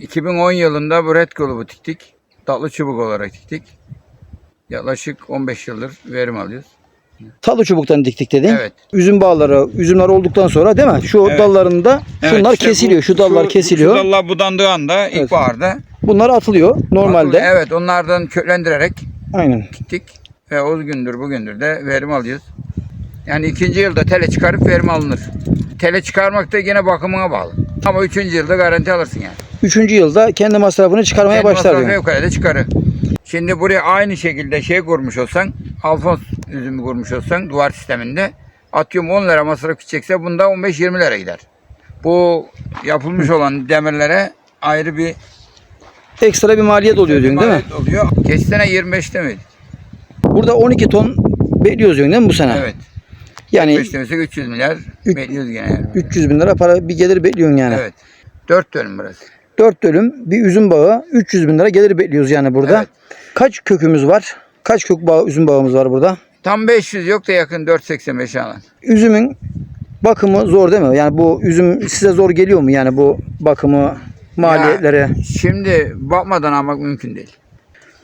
2010 yılında bu red grubu diktik. Tatlı çubuk olarak diktik. Yaklaşık 15 yıldır verim alıyoruz. Tatlı çubuktan diktik dedin. Evet. Üzüm bağları, üzümler olduktan sonra değil mi? Şu Evet. dallarında şunlar Evet, işte kesiliyor. bu- şu dallar kesiliyor. Şu dallar budandığı anda Evet. ilkbaharda. Bunlar atılıyor normalde. atılıyor. Evet onlardan köklendirerek Aynen. diktik. Ve o gündür bugündür de verim alıyoruz. Yani ikinci yılda tele çıkarıp verim alınır. Tele çıkarmak da yine bakımına bağlı. Ama üçüncü yılda garanti alırsın yani. Üçüncü yılda kendi masrafını çıkarmaya Kendi başlar diyor. yukarıda çıkarır. Şimdi buraya aynı şekilde şey kurmuş olsan, Alfons üzümü kurmuş olsan duvar sisteminde atıyorum 10 lira masraf gidecekse bunda 15-20 lira gider. Bu yapılmış olan demirlere ayrı bir Ekstra bir maliyet oluyor diyorsun değil mi? maliyet oluyor. Geçen sene 25'te miydi? Burada 12 ton bekliyoruz diyorsun değil mi bu sene? Evet. Yani 25 demesek 300 milyar Üç- bekliyoruz gene. Yani. 300 bin lira para bir gelir bekliyorsun yani. Evet. 4 dönüm burası. 4 dönüm bir üzüm bağı 300 bin lira gelir bekliyoruz yani burada. Evet. Kaç kökümüz var? Kaç kök bağı, üzüm bağımız var burada? Tam 500 yok da yakın 485 alan. Üzümün bakımı zor değil mi? Yani bu üzüm size zor geliyor mu? Yani bu bakımı, maliyetleri. Ya, şimdi bakmadan almak mümkün değil.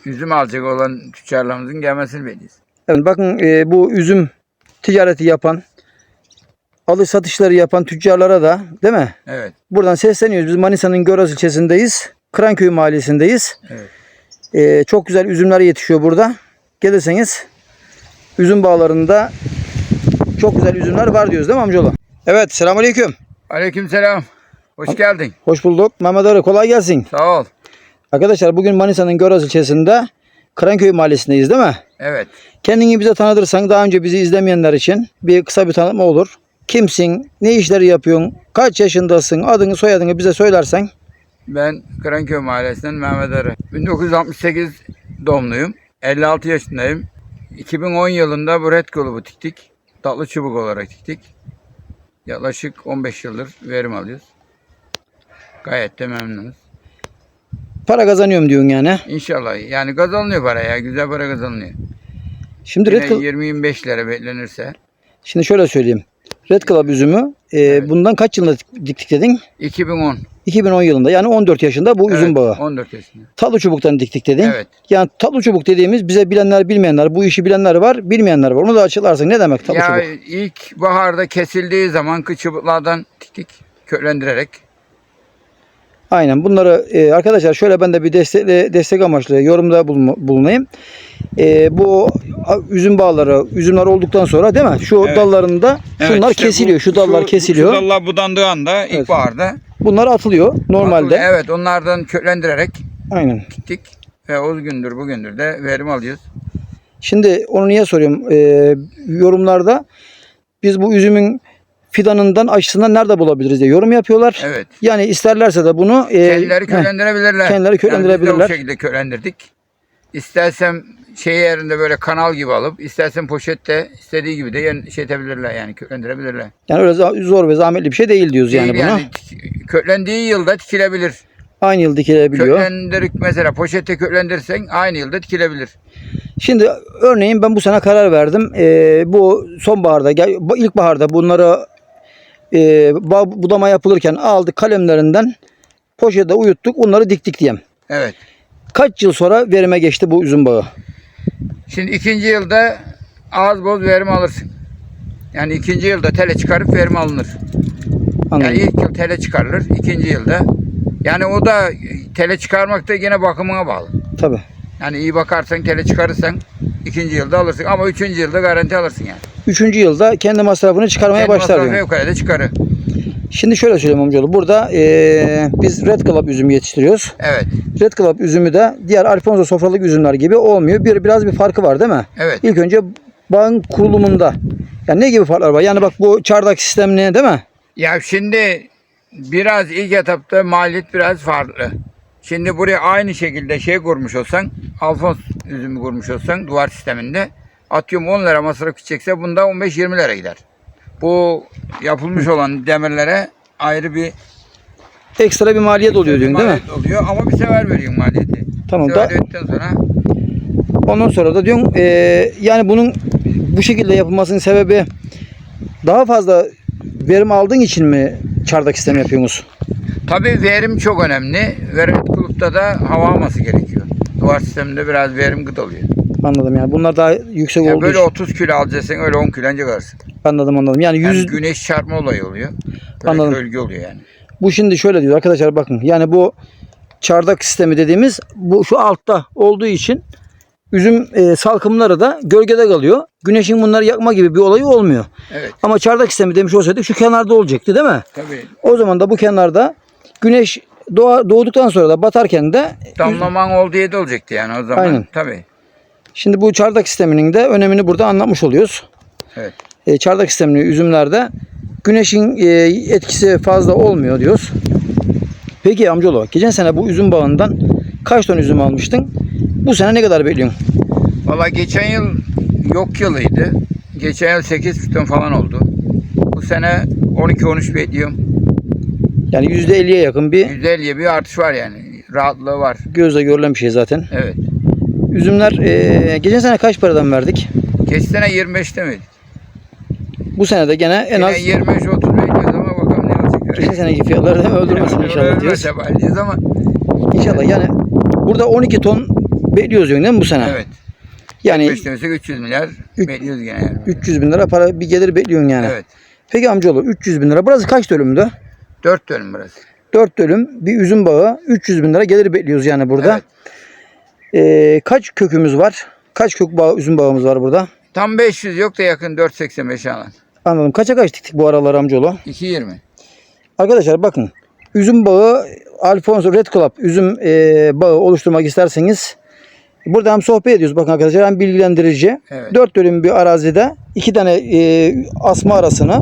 Üzüm alacak olan tüccarlarımızın gelmesini bekliyoruz. Evet, bakın e, bu üzüm ticareti yapan, alış satışları yapan tüccarlara da değil mi? Evet. Buradan sesleniyoruz. Biz Manisa'nın Göraz ilçesindeyiz. Kıranköy mahallesindeyiz. Evet. E, çok güzel üzümler yetişiyor burada. Gelirseniz üzüm bağlarında çok güzel üzümler var diyoruz değil mi amcaoğlu? Evet selamünaleyküm. Aleykümselam. Hoş geldin. Hoş bulduk. Mehmet Arı kolay gelsin. Sağ ol. Arkadaşlar bugün Manisa'nın Göraz ilçesinde Kıranköy mahallesindeyiz değil mi? Evet. Kendini bize tanıtırsan daha önce bizi izlemeyenler için bir kısa bir tanıtma olur. Kimsin? Ne işleri yapıyorsun? Kaç yaşındasın? Adını soyadını bize söylersen. Ben Kıranköy Mahallesi'nden Mehmet Arı. 1968 doğumluyum. 56 yaşındayım. 2010 yılında bu red grubu diktik. Tatlı çubuk olarak diktik. Yaklaşık 15 yıldır verim alıyoruz. Gayet de memnunuz. Para kazanıyorum diyorsun yani. İnşallah. Yani kazanılıyor para ya. Güzel para kazanılıyor. Şimdi Red Club, 20-25 lira beklenirse. şimdi şöyle söyleyeyim. Red Club üzümü e, Evet. bundan kaç yılında diktik dedin? 2010. 2010 yılında yani 14 yaşında bu üzüm Evet, bağı. 14 yaşında. Tatlı çubuktan diktik dedin. Evet. Yani tatlı çubuk dediğimiz bize bilenler bilmeyenler, bu işi bilenler var, bilmeyenler var. Onu da açıklarsın. Ne demek tatlı ya çubuk? ilk baharda kesildiği zaman çubuklardan diktik. Köklendirerek. Aynen bunları e, arkadaşlar şöyle ben de bir destek, destek amaçlı yorumda bulun- bulunayım. E, bu üzüm bağları, üzümler olduktan sonra değil mi? Şu Evet. dallarında Evet, şunlar işte kesiliyor. bu- şu dallar kesiliyor. Şu dallar budandığı anda Evet. ilkbaharda. Bunlar atılıyor normalde. Atılıyor. Evet onlardan köklendirerek Aynen. diktik. Ve o gündür bugündür de verim alıyoruz. Şimdi onu niye soruyorum? E, yorumlarda biz bu üzümün fidanından aşısından nerede bulabiliriz diye yorum yapıyorlar. Evet. Yani isterlerse de bunu e, Kendileri heh, köklendirebilirler. kendileri Yani biz de o şekilde köklendirdik. İstersem şey yerinde böyle kanal gibi alıp, istersen poşette istediği gibi de yen- şey edebilirler yani köklendirebilirler. yani öyle zor ve zahmetli bir şey değil diyoruz yani Değil buna. tik- köklendiği yılda dikilebilir. Aynı yıl dikilebiliyor. Köklendirip mesela poşette köklendirsen aynı yılda dikilebilir. Şimdi örneğin ben bu sene karar verdim. Ee, bu sonbaharda, bu ilkbaharda bunları e, budama yapılırken aldık kalemlerinden poşete uyuttuk. Onları diktik diyeyim. Evet. Kaç yıl sonra verime geçti bu üzüm bağı? Şimdi ikinci yılda az boz verim alırsın. Yani ikinci yılda tele çıkarıp verim alınır. Anladım. Yani ilk yıl tele çıkarılır, ikinci yılda. Yani o da tele çıkarmak da yine bakımına bağlı. Tabii. Yani iyi bakarsan, tele çıkarırsan ikinci yılda alırsın. Ama üçüncü yılda garanti alırsın yani. Üçüncü yılda kendi masrafını çıkarmaya Kendi başlar masrafı diyor. yukarıda çıkarır. Şimdi şöyle söyleyeyim amcaoğlu. Burada e, biz Red Club üzümü yetiştiriyoruz. Evet, Red Club üzümü de diğer Alfonso sofralık üzümler gibi olmuyor. Bir biraz bir farkı var değil mi? evet. İlk önce bağın kurulumunda. Yani ne gibi farklar var? Yani bak bu çardak sistemine değil mi? Ya şimdi biraz ilk etapta maliyet biraz farklı. Şimdi buraya aynı şekilde şey kurmuş olsan, Alfons üzümü kurmuş olsan duvar sisteminde atıyorum 10 lira masraf gidecekse bunda 15-20 lira gider. Bu yapılmış olan demirlere ayrı bir Ekstra bir maliyet oluyor diyorsun değil mi? maliyet oluyor ama bir sefer veriyorsun maliyeti. Tamam da sefer verdikten sonra ondan sonra da diyorsun e, yani bunun bu şekilde yapılmasının sebebi daha fazla verim aldığın için mi çardak sistemi yapıyorsunuz? Tabii verim çok önemli. Verim kulüpte da hava alması gerekiyor. Duvar sisteminde biraz verim gıd oluyor. Anladım yani. Bunlar daha yüksek Yani olduğu böyle için. 30 kilo alacaksın öyle 10 kilo önce kalırsın. Anladım anladım. Yani Hem 100 güneş çarpma olayı oluyor. Böyle Anladım. gölge oluyor yani. bu şimdi şöyle diyor arkadaşlar bakın. Yani bu çardak sistemi dediğimiz bu şu altta olduğu için üzüm e, salkımları da gölgede kalıyor. Güneşin bunları yakma gibi bir olayı olmuyor. Evet Ama çardak sistemi demiş olsaydık şu kenarda olacaktı değil mi? tabii. O zaman da bu kenarda güneş doğa, doğduktan sonra da batarken de Damlaman olduğu yerde olacaktı yani o zaman. Aynen. Tabii. Şimdi bu çardak sisteminin de önemini burada anlatmış oluyoruz. Evet. E, çardak sistemli üzümlerde güneşin e, etkisi fazla olmuyor diyoruz. Peki amcaoğlu geçen sene bu üzüm bağından kaç ton üzüm almıştın? Bu sene ne kadar bekliyorsun? Valla geçen yıl yok yılıydı. Geçen yıl 8 ton falan oldu. Bu sene 12-13 bekliyorum. Yani %50'ye yakın bir %50'ye bir artış var yani. Rahatlığı var. gözle görülen bir şey zaten. Evet. Üzümler e, geçen sene kaç paradan verdik? Geçen sene 25'te miydi? Bu sene de gene en az 25-30 bekliyoruz ama bakalım ne olacak. geçen seneki fiyatları da öldürmesin inşallah diyoruz. bağlıyız ama İnşallah yani burada 12 ton bekliyoruz yani değil mi bu sene? evet. Yani 25 demesek 300 milyar Üç- bekliyoruz gene yani. 300 bin lira para bir gelir bekliyorsun yani. Evet. Peki amcaoğlu 300 bin lira. Burası kaç dönümdü? 4 dönüm burası. 4 dönüm bir üzüm bağı 300 bin lira gelir bekliyoruz yani burada. Evet. Ee, kaç kökümüz var? Kaç kök bağı, üzüm bağımız var burada? Tam 500 yok da yakın 485 alan. Anladım. Kaça kaç diktik bu aralar amcaoğlu? 220. Arkadaşlar bakın. Üzüm bağı Alfonso Red Club üzüm e, bağı oluşturmak isterseniz burada hem sohbet ediyoruz bakın arkadaşlar hem bilgilendirici. Evet. 4 dönüm bir arazide iki tane e, asma arasına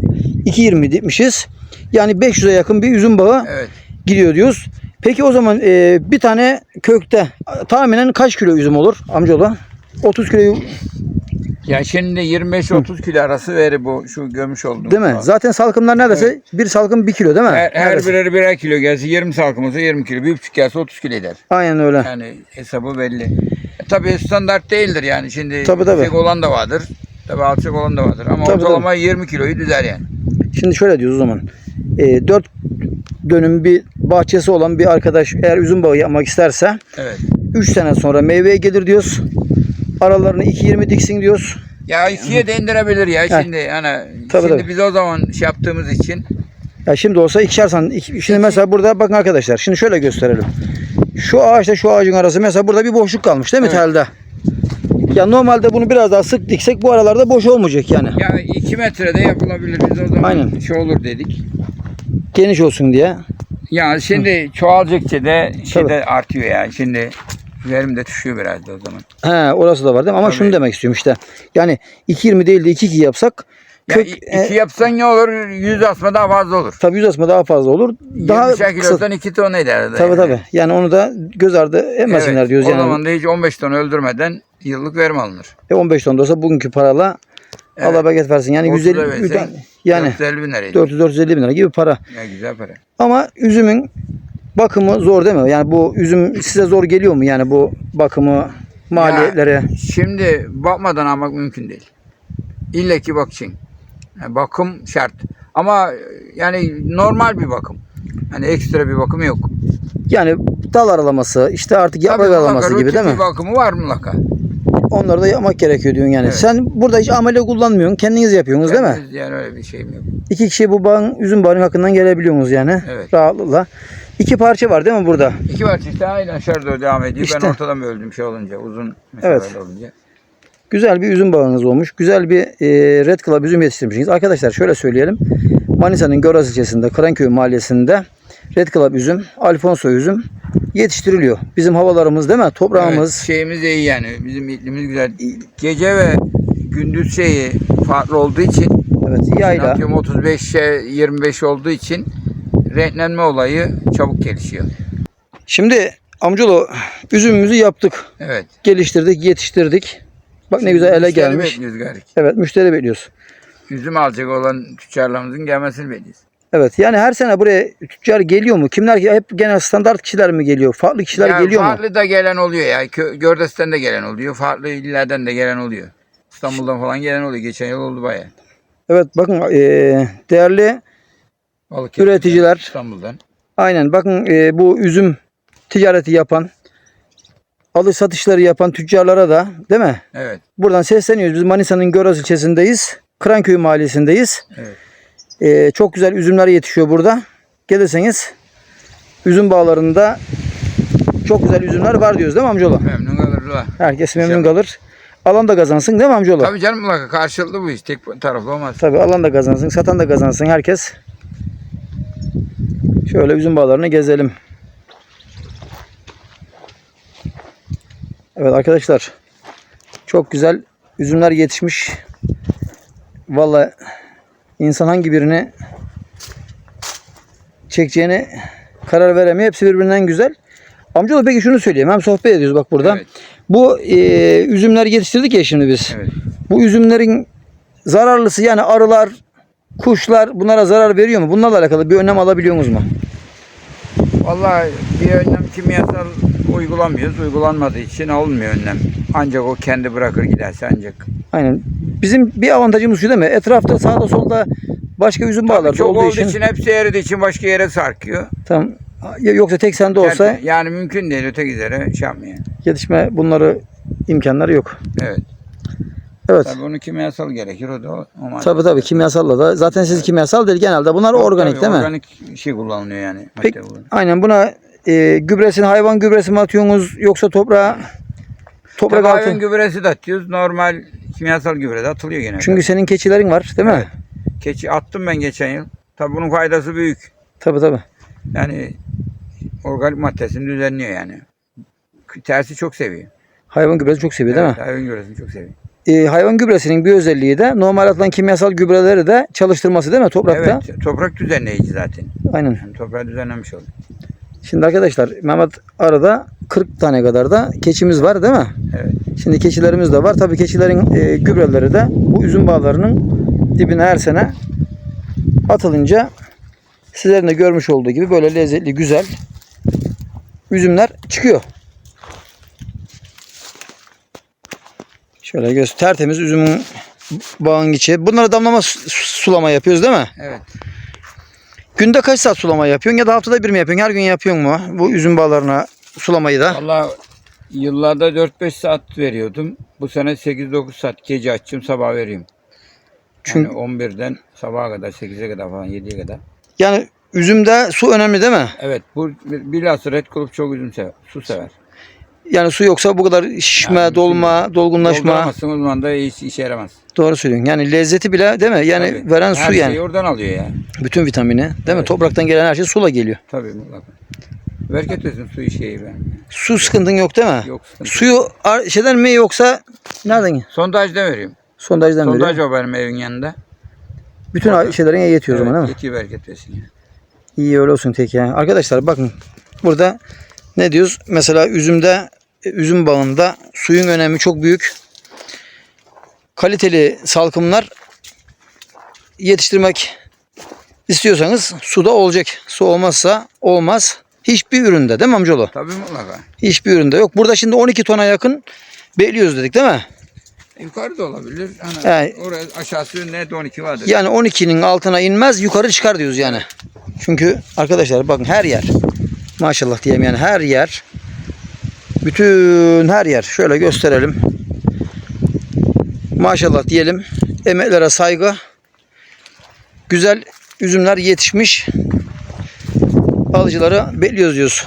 2.20 dikmişiz. Yani 500'e yakın bir üzüm bağı Evet. Gidiyor diyoruz. Peki o zaman e, bir tane kökte tahminen kaç kilo üzüm olur amcaoğlu? 30 kilo Ya şimdi 25-30 kilo arası veri bu şu gömüş olduğumuz. değil mi? Zaten salkım neredeyse bir salkım 1 kilo değil mi? Her, her bireri birer kilo gelse 20 salkımızda 20 kilo. Bir buçuk gelse 30 kilo eder. Aynen öyle. Yani hesabı belli. E, tabii standart değildir yani. Şimdi Tabii, tabii. yüksek olan da vardır. Tabii alçak olan da vardır. Ama Tabii, ortalama 20 kiloyu düzer yani. Şimdi şöyle diyoruz o zaman. E, 4 dönüm bir bahçesi olan bir arkadaş eğer üzüm bağı yapmak isterse Evet. 3 sene sonra meyveye gelir diyoruz. Aralarını 2.20 diksin diyoruz. Ya ikiye de indirebilir ya Heh. şimdi yani Tabii, şimdi tabii. biz o zaman şey yaptığımız için Ya şimdi olsa ikişer san. iki- Şimdi mesela burada bakın arkadaşlar. Şimdi şöyle gösterelim. Şu ağaçla şu ağacın arası mesela burada bir boşluk kalmış değil mi Evet. telde? Ya normalde bunu biraz daha sık diksek bu aralarda boş olmayacak yani. ya 2 metrede yapılabilir. Biz o zaman Aynen. şey olur dedik. Geniş olsun diye. Ya şimdi çoğalacakça da şey de artıyor yani. Şimdi verim de düşüyor biraz da o zaman. He orası da var değil mi? Ama Tabii. şunu demek istiyorum işte. Yani 2.20 değil de 2.2 yapsak Kök, i- e, iki yapsan ne olur? 100 asma daha fazla olur. tabii yüz asma daha fazla olur. Daha 20 kısa. kilodan 2 ton eder. Tabii tabii. Yani onu da göz ardı etmesinler diyoruz o yani. zaman da hiç 15 ton öldürmeden yıllık verim alınır. E 15 ton da olsa bugünkü parayla Evet. Allah bereket versin. Yani 150 30'a versen yani 450 bin liraydı. 400-450 bin lira gibi para. Ya güzel para. Ama üzümün bakımı zor değil mi? Yani bu üzüm size zor geliyor mu? Yani bu bakımı, maliyetleri. Ya, şimdi bakmadan almak mümkün değil. İlle ki bakacaksın. Bakım şart. Ama yani normal bir bakım. Hani ekstra bir bakım yok. Yani dal aralaması, işte artık yaprak Tabii aralaması mutlaka gibi değil mi? bir bakımı var mutlaka. Onları da yapmak gerekiyor diyorsun yani. Evet. Sen burada hiç amele kullanmıyorsun. Kendiniz yapıyorsunuz değil mi? Kendimiz Yani öyle bir şeyim yok. İki kişi bu bağın, üzüm bağının hakkından gelebiliyorsunuz yani. Evet. Rahatlıkla. İki parça var değil mi burada? İki var işte aşağı doğru devam ediyor. İşte. Ben ortadan böldüm şey olunca uzun mesafeler Evet. olunca. Güzel bir üzüm bağınız olmuş. Güzel bir e, Red Club üzüm yetiştirmişsiniz. Arkadaşlar şöyle söyleyelim. Manisa'nın Göraz ilçesinde, Karanköy mahallesinde Red Club üzüm, Alfonso üzüm yetiştiriliyor. Bizim havalarımız değil mi? Toprağımız. Evet, şeyimiz iyi yani. Bizim iklimimiz güzel. Gece ve gündüz şeyi farklı olduğu için Evet, yayla. atıyorum 35'e 25 olduğu için renklenme olayı çabuk gelişiyor. Şimdi amcaoğlu üzümümüzü yaptık. Evet. Geliştirdik, yetiştirdik. Bak ne güzel ele gelmiş. bekliyoruz gari. Evet, müşteri bekliyoruz. Üzüm alacak olan tüccarlarımızın gelmesini bekliyoruz. Evet, yani her sene buraya tüccar geliyor mu? Kimler hep genel standart kişiler mi geliyor? Farklı kişiler Ya geliyor mu? farklı da gelen oluyor ya. Kö- Gördes'ten de gelen oluyor. Farklı illerden de gelen oluyor. İstanbul'dan falan gelen oluyor. Geçen yıl oldu baya. Evet, bakın eee, değerli Balıkesir'den, Üreticiler. İstanbul'dan. Aynen bakın e, bu üzüm ticareti yapan, alış satışları yapan tüccarlara da değil mi? Evet. Buradan sesleniyoruz. Biz Manisa'nın Göraz ilçesindeyiz. Kıranköy mahallesindeyiz. Evet. E, çok güzel üzümler yetişiyor burada. Gelirseniz üzüm bağlarında çok güzel üzümler var diyoruz değil mi amcaoğlu? Memnun kalırlar. Herkes memnun İnşallah. kalır. Alan da kazansın değil mi amcaoğlu? Tabii canım mutlaka karşılıklı bu iş. Tek taraflı olmaz. Tabii alan da kazansın, satan da kazansın herkes. Şöyle üzüm bağlarını gezelim. Evet arkadaşlar. Çok güzel üzümler yetişmiş. Vallahi insan hangi birini çekeceğini karar veremiyor. Hepsi birbirinden güzel. Amcaoğlu peki şunu söyleyeyim. Hem sohbet ediyoruz bak burada. Evet. Bu e, üzümleri yetiştirdik ya şimdi biz. Evet. Bu üzümlerin zararlısı yani arılar, kuşlar bunlara zarar veriyor mu? Bunlarla alakalı bir önlem alabiliyor musunuz mu? Vallahi bir önlem kimyasal uygulamıyoruz. Uygulanmadığı için alınmıyor önlem. Ancak o kendi bırakır giderse ancak. Aynen. Bizim bir avantajımız şu değil mi? Etrafta sağda solda başka üzüm bağları Çok olduğu olduğu için, için, hepsi eridiği için başka yere sarkıyor. tam ya- yoksa tek sende olsa Yani, yani mümkün değil öteki yere şey yapmıyor. yetişme bunları imkanları yok. Evet. Evet. Tabii onu kimyasal gerekir o da o. o Tabii tabii kimyasalla da. Zaten siz kimyasal değil genelde bunlar organik Tabii, değil mi? Organik şey kullanılıyor yani. Peki, madde aynen buna e, gübresini hayvan gübresi mi atıyorsunuz yoksa toprağa toprak Tabii altı? hayvan gübresi de atıyoruz. Normal kimyasal gübre de atılıyor gene. Çünkü senin keçilerin var değil mi? Evet. Keçi attım ben geçen yıl. Tabii bunun faydası büyük. Tabii tabii. Yani organik maddesini düzenliyor yani. Tersi çok seviyor. Hayvan gübresi çok seviyor değil Evet, mi? Hayvan gübresini çok seviyor. E, hayvan gübresinin bir özelliği de normal atılan kimyasal gübreleri de çalıştırması değil mi toprakta? Evet, toprak düzenleyici zaten. Aynen. Yani toprağı düzenlemiş oldu. Şimdi arkadaşlar Mehmet arada 40 tane kadar da keçimiz var değil mi? Evet. Şimdi keçilerimiz de var. Tabii keçilerin e, gübreleri de bu üzüm bağlarının dibine her sene atılınca sizlerin de görmüş olduğu gibi böyle lezzetli güzel üzümler çıkıyor. Şöyle göz tertemiz üzümün bağın içi. Bunlara damlama su- sulama yapıyoruz değil mi? Evet. Günde kaç saat sulama yapıyorsun ya da haftada bir mi yapıyorsun? Her gün yapıyorsun mu bu üzüm bağlarına sulamayı da? Valla yıllarda 4-5 saat veriyordum. Bu sene 8-9 saat gece açayım sabah vereyim. Çünkü Yani 11'den sabaha kadar 8'e kadar falan 7'ye kadar. yani üzümde su önemli değil mi? Evet bu bilhassa Red Kulüp çok üzüm sever. Su sever. Yani su yoksa bu kadar şişme, Yani dolma, dolgunlaşma. Dolduramazsın o zaman da hiç işe yaramaz. Doğru söylüyorsun. Yani lezzeti bile değil mi? Yani Tabii. veren Her su yani. şeyi oradan alıyor yani. Bütün vitamini değil mi? Evet. Topraktan gelen her şey sula geliyor. Tabii mutlaka. Bereket versin su şeyi ben. Su sıkıntın yok değil mi? Yok sıkıntı. Suyu şeyden mi yoksa nereden? Sondajda veriyorum. Sondajdan? Sondaj veriyor? o benim evin yanında. Bütün a- şeylerin yetiyor o zaman değil mi? yetiyor bereket. Yani. İyi öyle olsun tek ya. Arkadaşlar bakın burada ne diyoruz? Mesela üzümde üzüm bağında suyun önemi çok büyük. Kaliteli salkımlar yetiştirmek istiyorsanız suda olacak. Su olmazsa olmaz. Hiçbir üründe değil mi amcaoğlu? Tabii mutlaka. Hiçbir üründe yok. Burada şimdi 12 tona yakın bekliyoruz dedik değil mi? Yukarı da olabilir. Hani Yani- oraya aşağısı net 12 vardır. Yani 12'nin altına inmez yukarı çıkar diyoruz yani. Çünkü arkadaşlar bakın her yer maşallah diyeyim yani her yer bütün her yer şöyle gösterelim. Maşallah diyelim. Emeklere saygı. Güzel üzümler yetişmiş. Alıcıları bekliyoruz diyoruz.